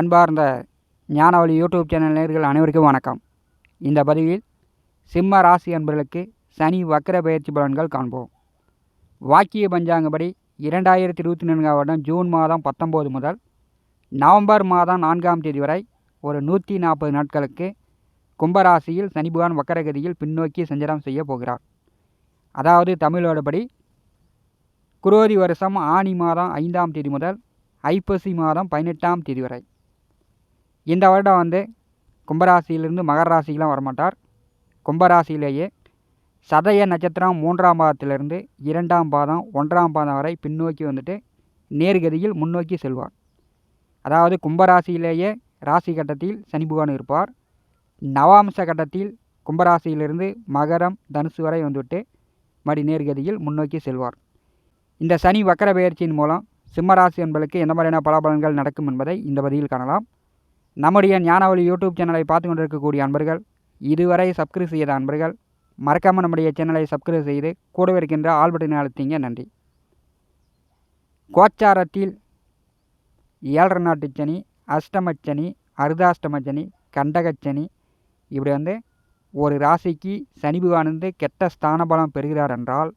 அன்பார்ந்த ஞானவழி YouTube channel நேர்கள் அனைவருக்கும் வணக்கம். இந்த பதிவில் சிம்ம ராசி அன்பர்களுக்கு சனி வக்கர பயிற்சி பலன்கள் காண்போம். வாக்கிய பஞ்சாங்கப்படி இரண்டாயிரத்தி இருபத்தி நான்காம் வருடம் ஜூன் மாதம் பத்தொம்போது முதல் நவம்பர் மாதம் நான்காம் தேதி வரை ஒரு நூற்றி நாற்பது நாட்களுக்கு கும்பராசியில் சனி வக்கரகதியில் பின்னோக்கி சஞ்சாரம் செய்ய போகிறார். அதாவது தமிழோடபடி குரோதி வருஷம் ஆனி மாதம் ஐந்தாம் தேதி முதல் ஐப்பசி மாதம் பதினெட்டாம் தேதி வரை. இந்த வருடம் வந்து கும்பராசியிலிருந்து மகர ராசிக்கெலாம் வரமாட்டார். கும்பராசியிலேயே சதய நட்சத்திரம் மூன்றாம் பாதத்திலிருந்து இரண்டாம் பாதம் ஒன்றாம் பாதம் வரை பின்னோக்கி வந்துட்டு நேர்கதியில் முன்னோக்கி செல்வார். அதாவது கும்பராசியிலேயே ராசி கட்டத்தில் சனி பகவான் இருப்பார். நவாம்ச கட்டத்தில் கும்பராசியிலிருந்து மகரம் தனுசு வரை வந்துவிட்டு மறுபடி நேர்கதியில் முன்னோக்கி செல்வார். இந்த சனி வக்கர பயிற்சியின் மூலம் சிம்மராசி என்பதற்கு எந்த மாதிரியான பலாபலன்கள் நடக்கும் என்பதை இந்த பதிவில் காணலாம். நம்முடைய ஞானவழி யூடியூப் சேனலை பார்த்து கொண்டிருக்கக்கூடிய அன்பர்கள் இதுவரை சப்ஸ்கிரைப் செய்த அன்பர்கள் மறக்காமல் நம்முடைய சேனலை சப்ஸ்கிரைப் செய்து கூடவே இருக்கின்ற ஆல் பட்டனை அழுத்திங்க நன்றி. கோச்சாரத்தில் ஏழரை நாட்டு சனி அஷ்டமச்சனி அர்தாஷ்டமச்சனி கண்டகச்சனி இப்படி வந்து ஒரு ராசிக்கு சனி கெட்ட ஸ்தான பலம் பெறுகிறார் என்றால்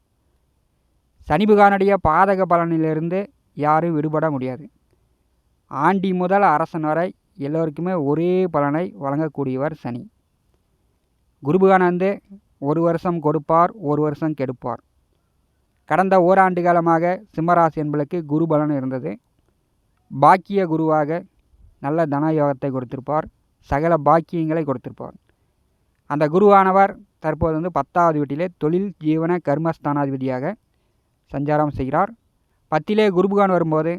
சனிபுகானுடைய பாதக பலனிலிருந்து யாரும் விடுபட முடியாது. ஆண்டி முதல் அரசன் வரை எல்லோருக்குமே ஒரே பலனை வழங்கக்கூடியவர் சனி. குருபகானந்து ஒரு வருஷம் கொடுப்பார் ஒரு வருஷம் கெடுப்பார். கடந்த ஓராண்டு காலமாக சிம்மராசி என்பளுக்கு குரு பலன் இருந்தது. பாக்கிய குருவாக நல்ல தனயோகத்தை கொடுத்திருப்பார். சகல பாக்கியங்களை கொடுத்திருப்பார். அந்த குருவானவர் தற்போது வந்து பத்தாவது வீட்டிலே தொழில் ஜீவன கர்மஸ்தானாதிபதியாக சஞ்சாரம் செய்கிறார். பத்திலே குருபகான் வரும்போது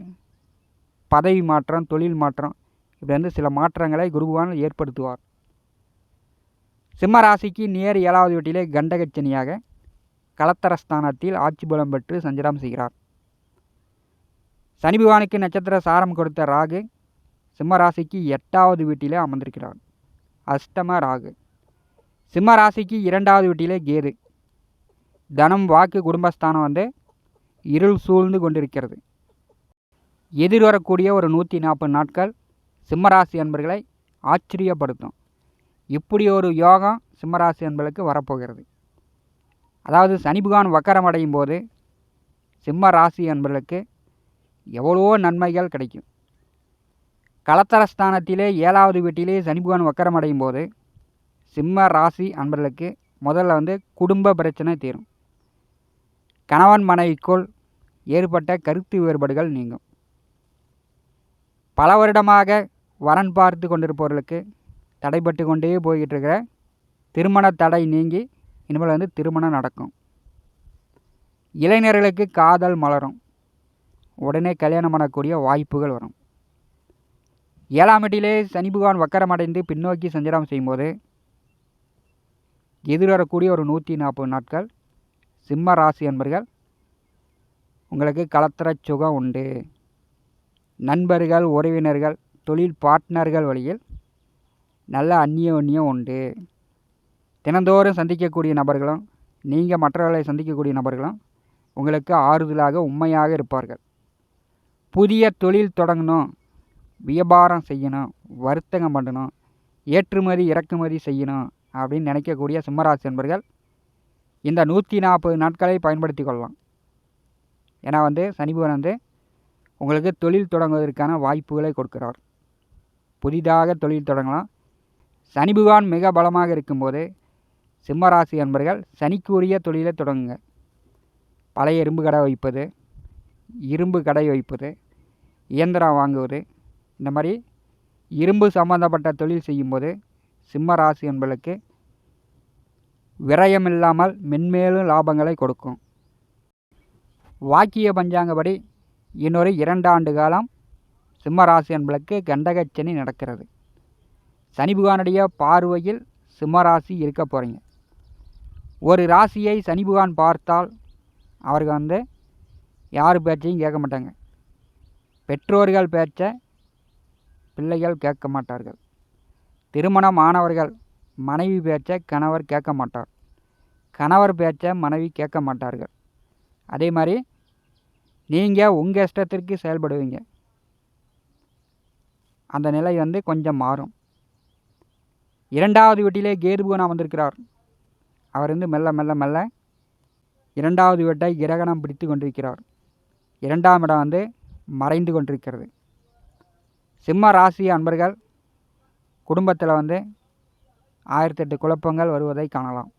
பதவி மாற்றம் தொழில் மாற்றம் இப்படி வந்து சில மாற்றங்களை குருபகான் ஏற்படுத்துவார். சிம்ம ராசிக்கு நேர் ஏழாவது வீட்டிலே கண்டகச்சனியாக கலத்தரஸ்தானத்தில் ஆட்சி பலம் பெற்று சஞ்சாரம் செய்கிறார். சனி பகவானுக்கு நட்சத்திர சாரம் கொடுத்த ராகு சிம்ம ராசிக்கு எட்டாவது வீட்டிலே அமர்ந்திருக்கிறார். அஷ்டம ராகு. சிம்ம ராசிக்கு இரண்டாவது வீட்டிலே கேது. தனம் வாக்கு குடும்பஸ்தானம் வந்து இருள் சூழ்ந்து கொண்டிருக்கிறது. எதிர்வரக்கூடிய ஒரு நூற்றி நாற்பது நாட்கள் சிம்மராசி அன்பர்களை ஆச்சரியப்படுத்தும். இப்படி ஒரு யோகம் சிம்மராசி அன்பர்களுக்கு வரப்போகிறது. அதாவது சனி பகவான் வக்கரம் அடையும் போது சிம்ம ராசி அன்பர்களுக்கு எவ்வளவோ நன்மைகள் கிடைக்கும். கலத்தரஸ்தானத்திலே ஏழாவது வீட்டிலே சனி பகவான் வக்கரம் அடையும் போது சிம்ம ராசி அன்பர்களுக்கு முதல்ல வந்து குடும்ப பிரச்சனை தீரும். கணவன் மனைவிக்குள் ஏற்பட்ட கருத்து வேறுபாடுகள் நீங்கும். பல வருடமாக வரன் பார்த்து கொண்டிருப்பவர்களுக்கு தடைப்பட்டு கொண்டே போய்கிட்டு இருக்கிற திருமண தடை நீங்கி இனிமேல் வந்து திருமணம் நடக்கும். இளைஞர்களுக்கு காதல் மலரும். உடனே கல்யாணம் பண்ணக்கூடிய வாய்ப்புகள் வரும். ஏழாம் வீட்டிலே சனி பகவான் வக்கரம் அடைந்து பின்னோக்கி சஞ்சாரம் செய்யும்போது எதிர்வரக்கூடிய ஒரு நூற்றி நாற்பது நாட்கள் சிம்ம ராசி என்பர்கள் உங்களுக்கு கலத்திர சுகம் உண்டு. நண்பர்கள் உறவினர்கள் தொழில் பார்ட்னர்கள் வழியில் நல்ல அந்நியோன்யம் உண்டு. தினந்தோறும் சந்திக்கக்கூடிய நபர்களும் நீங்கள் மற்றவர்களை சந்திக்கக்கூடிய நபர்களும் உங்களுக்கு ஆறுதலாக உண்மையாக இருப்பார்கள். புதிய தொழில் தொடங்கணும் வியாபாரம் செய்யணும் வர்த்தகம் பண்ணணும் ஏற்றுமதி இறக்குமதி செய்யணும் அப்படின்னு நினைக்கக்கூடிய சிம்மராசி என்பர்கள் இந்த நூற்றி நாற்பது நாட்களை பயன்படுத்தி கொள்ளலாம். ஏன்னா வந்து சனிபவன் வந்து உங்களுக்கு தொழில் தொடங்குவதற்கான வாய்ப்புகளை கொடுக்கிறார். புதிதாக தொழில் தொடங்கலாம். சனி பகவான் மிக பலமாக இருக்கும்போது சிம்மராசி அன்பர்கள் சனிக்குரிய தொழிலை தொடங்குங்க. பழைய இரும்பு கடை வைப்பது இரும்பு கடை வைப்பது இயந்திரம் வாங்குவது இந்த மாதிரி இரும்பு சம்பந்தப்பட்ட தொழில் செய்யும்போது சிம்ம ராசி என்பளுக்கு விரயமில்லாமல் மென்மேலும் லாபங்களை கொடுக்கும். வாக்கிய பஞ்சாங்கப்படி இன்னொரு இரண்டு ஆண்டு காலம் சிம்மராசி என்பளுக்கு கண்டகச்சனி நடக்கிறது. சனி புகானுடைய பார்வையில் சிம்மராசி இருக்க போகிறீங்க ஒரு ராசியை சனி புகான் பார்த்தால் அவர்கள் வந்து யார் பேச்சையும் கேட்க மாட்டாங்க. பெற்றோர்கள் பேச்சை பிள்ளைகள் கேட்க மாட்டார்கள். திருமணம் ஆனவர்கள் மனைவி பேச்சை கணவர் கேட்க மாட்டார். கணவர் பேச்சை மனைவி கேட்க மாட்டார்கள். அதே மாதிரி நீங்கள் உங்கள் இஷ்டத்திற்கு செயல்படுவீங்க. அந்த நிலை வந்து கொஞ்சம் மாறும். இரண்டாவது வீட்டிலே கேதுபுவனா வந்திருக்கிறார். அவர் வந்து மெல்ல மெல்ல மெல்ல இரண்டாவது வீட்டை கிரகணம் பிடித்து கொண்டிருக்கிறார். இரண்டாம் இடம் வந்து மறைந்து கொண்டிருக்கிறது. சிம்ம ராசி அன்பர்கள் குடும்பத்தில் வந்து ஆயிரத்தெட்டு குழப்பங்கள் வருவதை காணலாம்.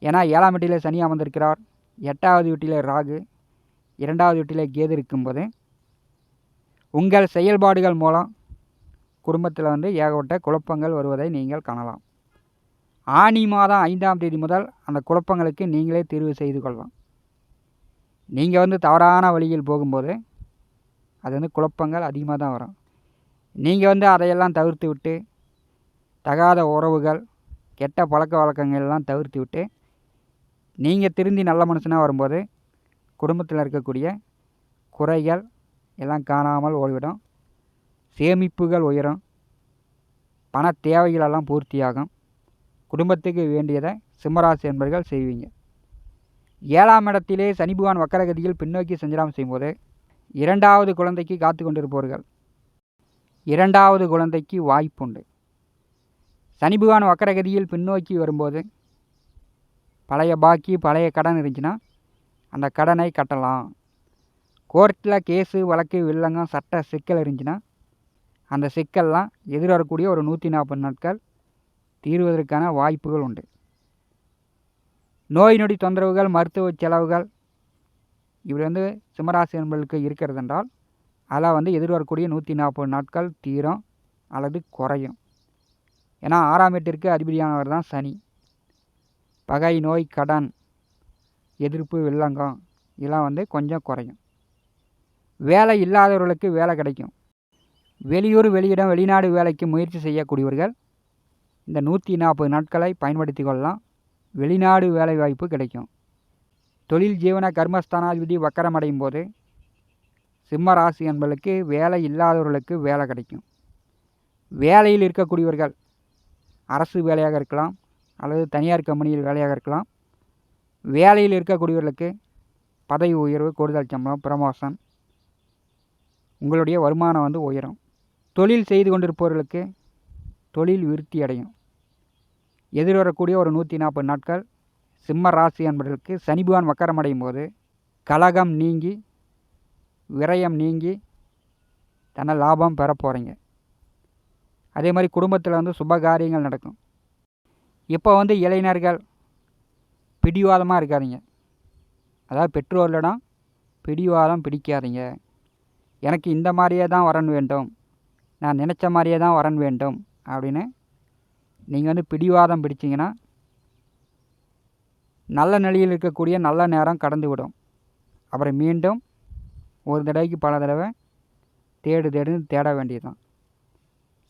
ஏன்னா ஏழாம் வீட்டிலே சனி அமர்ந்திருக்கிறார். எட்டாவது வீட்டிலே ராகு இரண்டாவது வீட்டிலே கேது இருக்கும்போது உங்கள் செயல்பாடுகள் மூலம் குடும்பத்தில் வந்து ஏகப்பட்ட குழப்பங்கள் வருவதை நீங்கள் காணலாம். ஆனி மாதம் ஐந்தாம் தேதி முதல் அந்த குழப்பங்களுக்கு நீங்களே தீர்வு செய்து கொள்ளலாம். நீங்கள் வந்து தவறான வழியில் போகும்போது அது வந்து குழப்பங்கள் அதிகமாக தான் வரும். நீங்கள் வந்து அதையெல்லாம் தவிர்த்து விட்டு தகாத உறவுகள் கெட்ட பழக்க வழக்கங்கள்லாம் தவிர்த்து விட்டு நீங்கள் திருந்தி நல்ல மனுஷனாக வரும்போது குடும்பத்தில் இருக்கக்கூடிய குறைகள் எல்லாம் காணாமல் ஓடிவிடும். சேமிப்புகள் உயரும். பண தேவைகளெல்லாம் பூர்த்தியாகும். குடும்பத்துக்கு வேண்டியதை சிம்மராசி என்பர்கள் செய்வீங்க. ஏழாம் இடத்திலே சனி பகவான் வக்கரகதியில் பின்னோக்கி சஞ்சலம் செய்யும்போது இரண்டாவது குழந்தைக்கு காத்து கொண்டிருப்பவர்கள். இரண்டாவது குழந்தைக்கு வாய்ப்புண்டு. சனி பகவான் வக்கரகதியில் பின்னோக்கி வரும்போது பழைய பாக்கி பழைய கடன் இருந்துச்சுன்னா அந்த கடனை கட்டலாம். கோர்ட்டில் கேஸு வழக்கு வில்லங்கம் சட்ட சிக்கல் இருந்துச்சுன்னா அந்த சிக்கல்லாம் எதிர்வரக்கூடிய ஒரு நூற்றி நாற்பது நாட்கள் தீர்வதற்கான வாய்ப்புகள் உண்டு. நோய் நொடி தொந்தரவுகள் மருத்துவ செலவுகள் இப்படி வந்து சிம்மராசி என்பர்களுக்கு இருக்கிறது என்றால் அதெல்லாம் வந்து எதிர்வரக்கூடிய நூற்றி நாற்பது நாட்கள் தீரும் அல்லது குறையும். ஏன்னா ஆறாம் எட்டிற்கு அதிபதியானவர் தான் சனி. பகை நோய் கடன் எதிர்ப்பு வில்லங்கம் இதெல்லாம் வந்து கொஞ்சம் குறையும். வேலை இல்லாதவர்களுக்கு வேலை கிடைக்கும். வெளியூர் வெளியிடம் வெளிநாடு வேலைக்கு முயற்சி செய்யக்கூடியவர்கள் இந்த நூற்றி நாற்பது நாட்களை பயன்படுத்தி கொள்ளலாம். வெளிநாடு வேலை வாய்ப்பு கிடைக்கும். தொழில் ஜீவன கர்மஸ்தானாதிபதி வக்கரமடையும் போது சிம்ம ராசி என்பர்களுக்கு வேலை இல்லாதவர்களுக்கு வேலை கிடைக்கும். வேலையில் இருக்கக்கூடியவர்கள் அரசு வேலையாக இருக்கலாம் அல்லது தனியார் கம்பெனியில் வேலையாக இருக்கலாம். வேலையில் இருக்கக்கூடியவர்களுக்கு பதவி உயர்வு கூடுதல் சம்பளம் பிரமோஷன் உங்களுடைய வருமானம் வந்து உயரும். தொழில் செய்து கொண்டிருப்பவர்களுக்கு தொழில் விருத்தி அடையும். எதிர்வரக்கூடிய ஒரு நூற்றி நாற்பது நாட்கள் சிம்ம ராசி என்பவர்களுக்கு சனிபுவான் வக்கரம் அடையும் போது கலகம் நீங்கி விரயம் நீங்கி தன்னை லாபம் பெற போகிறீங்க அதே மாதிரி குடும்பத்தில் வந்து சுப காரியங்கள் நடக்கும். இப்போ வந்து இளைஞர்கள் பிடிவாதமாக இருக்காதீங்க. அதாவது பெற்றோர்களிடம் பிடிவாதம் பிடிக்காதீங்க. எனக்கு இந்த மாதிரியே தான் வரணும் வேண்டும். நான் நினச்ச மாதிரியே தான் வரன் வேண்டும் அப்படின்னு நீங்கள் வந்து பிடிவாதம் பிடிச்சிங்கன்னா நல்ல நிலையில் இருக்கக்கூடிய நல்ல நேரம் கடந்து விடும் அப்புறம் மீண்டும் ஒரு தடவைக்கு பல தடவை தேடு தேடுன்னு தேட வேண்டியதுதான்.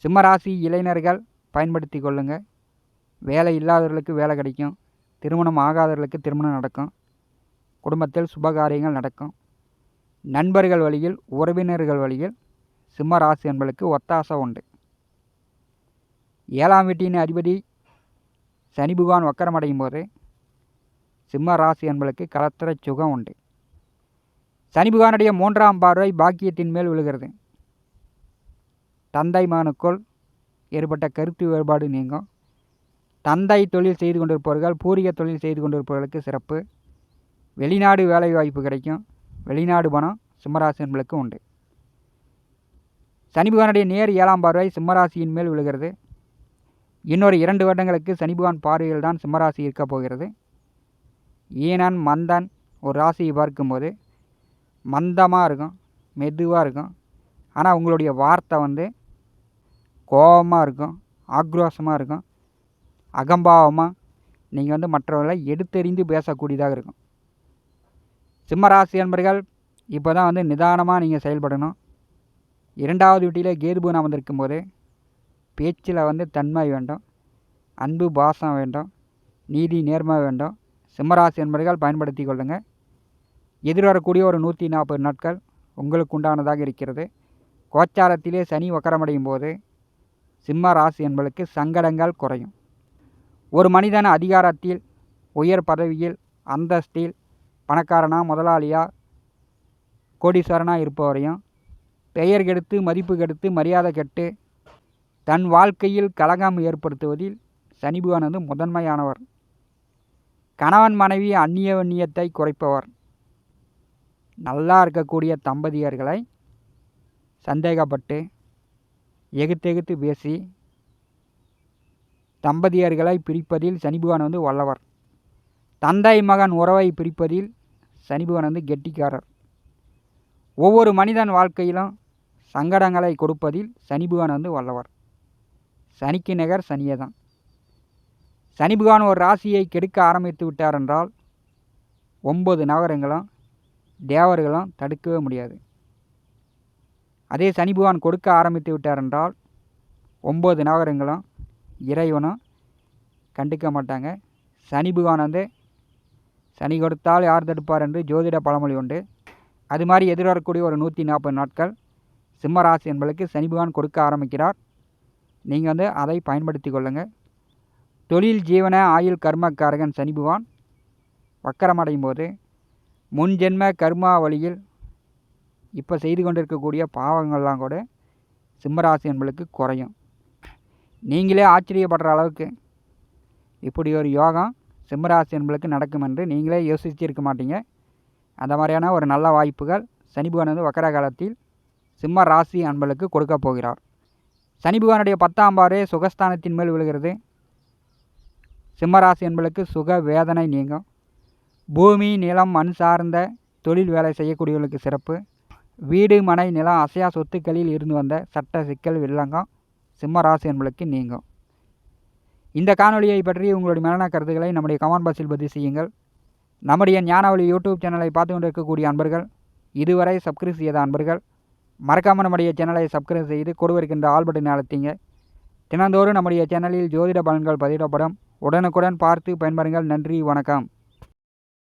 சிம்மராசி இளைஞர்கள் பயன்படுத்தி கொள்ளுங்கள் வேலை இல்லாதவர்களுக்கு வேலை கிடைக்கும். திருமணம் ஆகாதவர்களுக்கு திருமணம் நடக்கும். குடும்பத்தில் சுபகாரியங்கள் நடக்கும். நண்பர்கள் வழியில் உறவினர்கள் வழியில் சிம்ம ராசி என்பளுக்கு ஒத்தாசை உண்டு. ஏழாம் வீட்டின் அதிபதி சனி பகவான் வக்கரமடையும் போது சிம்ம ராசி என்பளுக்கு கலத்திர சுகம் உண்டு. சனி பகவானுடைய மூன்றாம் பார்வை பாக்கியத்தின் மேல் விழுகிறது. தந்தை மகனுக்குள் ஏற்பட்ட கருத்து வேறுபாடு நீங்கும். தந்தை தொழில் செய்து கொண்டிருப்பவர்கள் பூர்வீக தொழில் செய்து கொண்டிருப்பவர்களுக்கு சிறப்பு. வெளிநாடு வேலை வாய்ப்பு கிடைக்கும். வெளிநாடு பணம் சிம்மராசி என்பளுக்கு உண்டு. சனி பகவானுடைய நேர் ஏழாம் பார்வை சிம்மராசியின் மேல் விழுகிறது. இன்னொரு இரண்டு வருடங்களுக்கு சனி பகவான் பார்வையில் தான் சிம்மராசி இருக்கப் போகிறது. ஈனன் மந்தன் ஒரு ராசியை பார்க்கும்போது மந்தமாக இருக்கும் மெதுவாக இருக்கும். ஆனால் உங்களுடைய வார்த்தை வந்து கோபமாக இருக்கும் ஆக்ரோஷமாக இருக்கும் அகம்பாவமாக நீங்கள் வந்து மற்றவர்களை எடுத்தெறிந்து பேசக்கூடியதாக இருக்கும். சிம்மராசி என்பர்கள் இப்போ தான் வந்து நிதானமாக நீங்கள் செயல்படணும். இரண்டாவது வீட்டிலே கேதுபூன் வந்திருக்கும் போது பேச்சில் வந்து தன்மை வேண்டும் அன்பு பாசம் வேண்டும் நீதி நேர்மை வேண்டும். சிம்மராசி என்பர்கள் பயன்படுத்தி கொள்ளுங்கள் எதிர்வரக்கூடிய ஒரு நூற்றி நாற்பது நாட்கள் உங்களுக்கு உண்டானதாக இருக்கிறது. கோச்சாரத்திலே சனி வக்கரமடையும் போது சிம்ம ராசி என்பதற்கு சங்கடங்கள் குறையும். ஒரு மனிதன் அதிகாரத்தில் உயர் பதவியில் அந்தஸ்தில் பணக்காரனா முதலாளியாக கோடீஸ்வரனாக இருப்பவரையும் பெயர் கெடுத்து மதிப்பு கெடுத்து மரியாதை கெட்டு தன் வாழ்க்கையில் கலகம் ஏற்படுத்துவதில் சனி முதன்மையானவர். கணவன் மனைவி அந்நிய வன்னியத்தை குறைப்பவர். நல்லா இருக்கக்கூடிய தம்பதியர்களை சந்தேகப்பட்டு எகுத்தெகுத்து பேசி தம்பதியர்களை பிரிப்பதில் சனிபகவான் வந்து வல்லவர். தந்தை மகன் உறவை பிரிப்பதில் சனிபகவான் வந்து கெட்டிக்காரர். ஒவ்வொரு மனிதன் வாழ்க்கையிலும் சங்கடங்களை கொடுப்பதில் சனி வந்து வல்லவர். சனிக்கு நிகர் சனியே தான் சனி ஒரு ராசியை கெடுக்க ஆரம்பித்து விட்டார் என்றால் ஒம்பது நகரங்களும் தேவர்களும் தடுக்கவே முடியாது. அதே சனி கொடுக்க ஆரம்பித்து விட்டார் என்றால் ஒம்பது நகரங்களும் இறைவனும் கண்டுக்க மாட்டாங்க. சனி வந்து சனி கொடுத்தால் யார் தடுப்பார் என்று ஜோதிட பழமொழி உண்டு. அது மாதிரி எதிர்வரக்கூடிய ஒரு நூற்றி நாற்பது நாட்கள் சிம்ம ராசி என்பதற்கு சனி பகவான் கொடுக்க ஆரம்பிக்கிறார். நீங்கள் வந்து அதை பயன்படுத்தி கொள்ளுங்கள் தொழில் ஜீவன ஆயுள் கர்மக்காரகன் சனி பகவான். வக்கரமடையும் போது முன் ஜென்ம கர்மா வழியில் இப்போ செய்து கொண்டிருக்கக்கூடிய பாவங்கள்லாம் கூட சிம்மராசி என்பளுக்கு குறையும். நீங்களே ஆச்சரியப்படுற அளவுக்கு இப்படி ஒரு யோகம் சிம்மராசி என்பளுக்கு நடக்கும் என்று நீங்களே யோசிச்சிருக்க மாட்டீங்க. அந்த மாதிரியான ஒரு நல்ல வாய்ப்புகள் சனி பகவான் வந்து வக்கர காலத்தில் சிம்ம ராசி அன்பளுக்கு கொடுக்க போகிறார். சனி பகவானுடைய பத்தாம் பாரு சுகஸ்தானத்தின் மேல் விழுகிறது. சிம்மராசி என்பளுக்கு சுக வேதனை நீங்கும். பூமி நிலம் மண் சார்ந்த தொழில் வேலை செய்யக்கூடியவர்களுக்கு சிறப்பு. வீடு மனை நிலம் அசையா சொத்துக்களில் இருந்து வந்த சட்ட சிக்கல் வில்லங்கம் சிம்ம ராசி என்பளுக்கு நீங்கும். இந்த காணொலியை பற்றி உங்களுடைய மரண கருத்துக்களை நம்முடைய கமெண்ட் பாக்ஸில் பதிவு செய்யுங்கள். நம்முடைய ஞானவழி யூடியூப் சேனலை பார்த்து கொண்டிருக்கக்கூடிய அன்பர்கள் இதுவரை சப்ஸ்கிரைப் செய்த அன்பர்கள் மறக்காமல் நம்முடைய சேனலை சப்ஸ்கிரைப் செய்து கொடுவிருக்கின்ற ஆல் பட்டன் அழுத்திங்க. தினந்தோறும் நம்முடைய சேனலில் ஜோதிட பலன்கள் பதிவிடப்படும். உடனுக்குடன் பார்த்து பயன்பெறுங்கள். நன்றி வணக்கம்.